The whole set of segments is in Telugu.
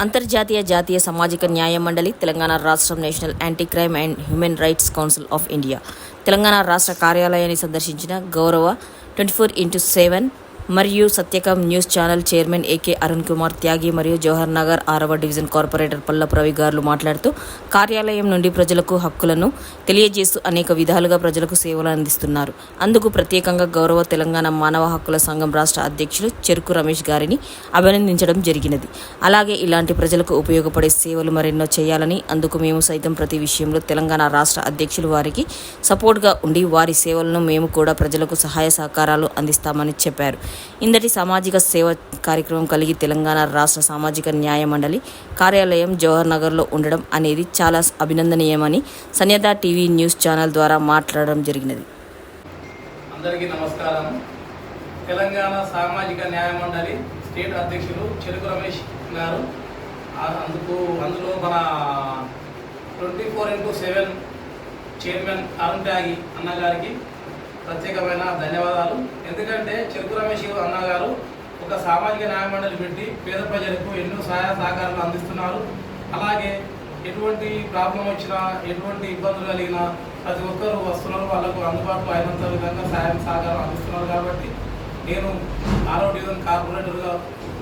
అంతర్జాతీయ జాతీయ సామాజిక న్యాయ మండలి తెలంగాణ రాష్ట్రం national anti crime and human rights council of India. Telangana రాష్ట్ర కార్యాలయాన్ని సందర్శించిన గౌరవ ట్వంటీ ఫోర్ ఇంటూ సెవెన్ మరియు Satyakam news channel chairman AK Arun Kumar Tyagi మరియు జవహర్ నగర్ ఆరవ డివిజన్ కార్పొరేటర్ పల్లపు రవి గారు మాట్లాడుతూ కార్యాలయం నుండి ప్రజలకు హక్కులను తెలియజేస్తూ అనేక విధాలుగా ప్రజలకు సేవలు అందిస్తున్నారు. అందుకు ప్రత్యేకంగా గౌరవ తెలంగాణ మానవ హక్కుల సంఘం రాష్ట్ర అధ్యక్షులు చెరుకు రమేష్ గారిని అభినందించడం జరిగినది. అలాగే ఇలాంటి ప్రజలకు ఉపయోగపడే సేవలు మరెన్నో చేయాలని అందుకు మేము సైతం ప్రతి విషయంలో తెలంగాణ రాష్ట్ర అధ్యక్షులు వారికి సపోర్ట్గా ఉండి వారి సేవలను మేము కూడా ప్రజలకు సహాయ సహకారాలు అందిస్తామని చెప్పారు. ఇందటి సామాజిక సేవ కార్యక్రమం కలిగి తెలంగాణ రాష్ట్ర సామాజిక న్యాయ మండలి కార్యాలయం జవహర్ నగర్లో ఉండడం అనేది చాలా అభినందనీయమని సన్యత టీవీ న్యూస్ ఛానల్ ద్వారా మాట్లాడడం జరిగినది. అందరికీ నమస్కారం. తెలంగాణ సామాజిక న్యాయ మండలి స్టేట్ అధ్యక్షులు చెరుకు రమేష్ గారు అందుకు అందులో మన twenty four into seven chairman Arun Tyagi అన్నగారికి ప్రత్యేకమైన ధన్యవాదాలు. ఎందుకంటే చెరుకు రమేష్ అన్న గారు ఒక సామాజిక న్యాయ మండలి పెట్టి పేద ప్రజలకు ఎన్నో సహాయ సహకారాలు అందిస్తున్నారు. అలాగే ఎటువంటి ప్రాబ్లం వచ్చినా ఎటువంటి ఇబ్బందులు కలిగినా ప్రతి ఒక్కరు వస్తున్నారు. వాళ్ళకు అందుబాటులో అయినంత విధంగా సాయం సహకారం అందిస్తున్నారు కాబట్టి నేను నాలో డివిజన్ కార్పొరేటర్గా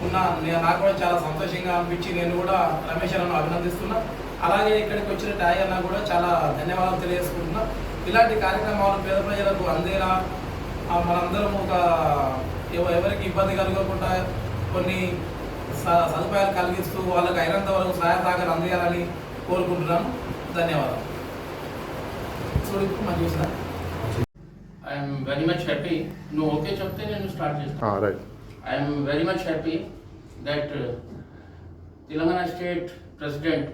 ఉన్న నేను నాకు కూడా చాలా సంతోషంగా అనిపించి నేను కూడా రమేష్ అన్నను అభినందిస్తున్నా. అలాగే ఇక్కడికి వచ్చిన టాయ్ అన్న కూడా చాలా ధన్యవాదాలు తెలియజేసుకుంటున్నా. ఇలాంటి కార్యక్రమాలు పేద ప్రజలకు అందేలా మనందరం ఒక ఎవరికి ఇబ్బంది కలగకుండా కొన్ని స- సదుపాయాలు కలిగిస్తూ వాళ్ళకి అయినంత వరకు సహాయ సహకారం అందియాలని కోరుకుంటున్నాను. ధన్యవాదాలు. చూడు మంచి చూసిన. ఐఎమ్ వెరీ మచ్ హ్యాపీ నువ్వు ఓకే చెప్తే నేను స్టార్ట్ చేస్తాను right I'm very much happy that Telangana state president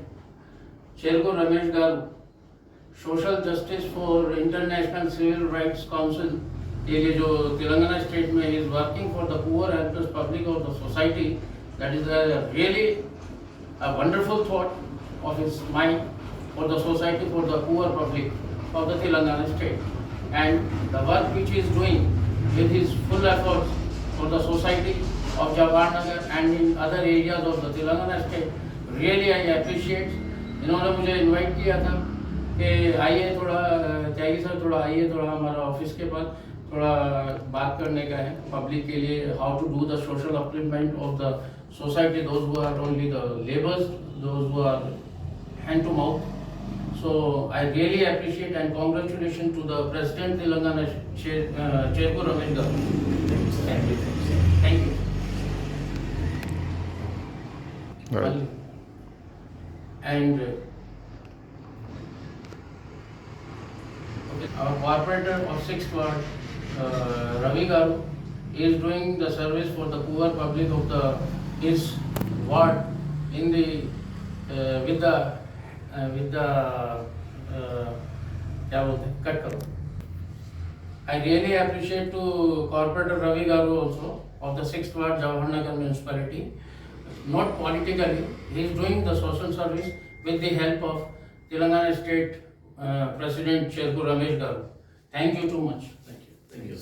Cheruku Ramesh garu social justice for international civil rights council ये लिए जो तेलंगाना स्टेट में is working for the poor helpless public of the society that is really a wonderful thought of his mind for the society, for the poor public of the Telangana state. And the work which he is doing with his full efforts for the society of Jawaharnagar and in other areas of the Telangana state, really I appreciate. इन्होंने मुझे इनवाइट किया था कि आइए थोड़ा त्यागी सर थोड़ा आइए थोड़ा हमारा ऑफ़िस के पास थोड़ा बात करने का है पब्लिक के लिए how to do the social upliftment of the society, those who are only the laborers, those who are hand to mouth. So I really appreciate and congratulations to the President Telangana Chair, uh, Garu. Thank you. Thank you. Right And uh, okay, our corporator of sixth ward, uh, Ravi Garu, is doing the service for the poor public of the his ward in the uh, with the with the क्या बोलते हैं कट करो I really appreciate to corporator Ravi garu also of the six ward Jawaharnagar municipality not politically he is doing the social service with the help of Telangana State uh, President Cherku Ramesh Garu. Thank you too much. Thank you. Thank you.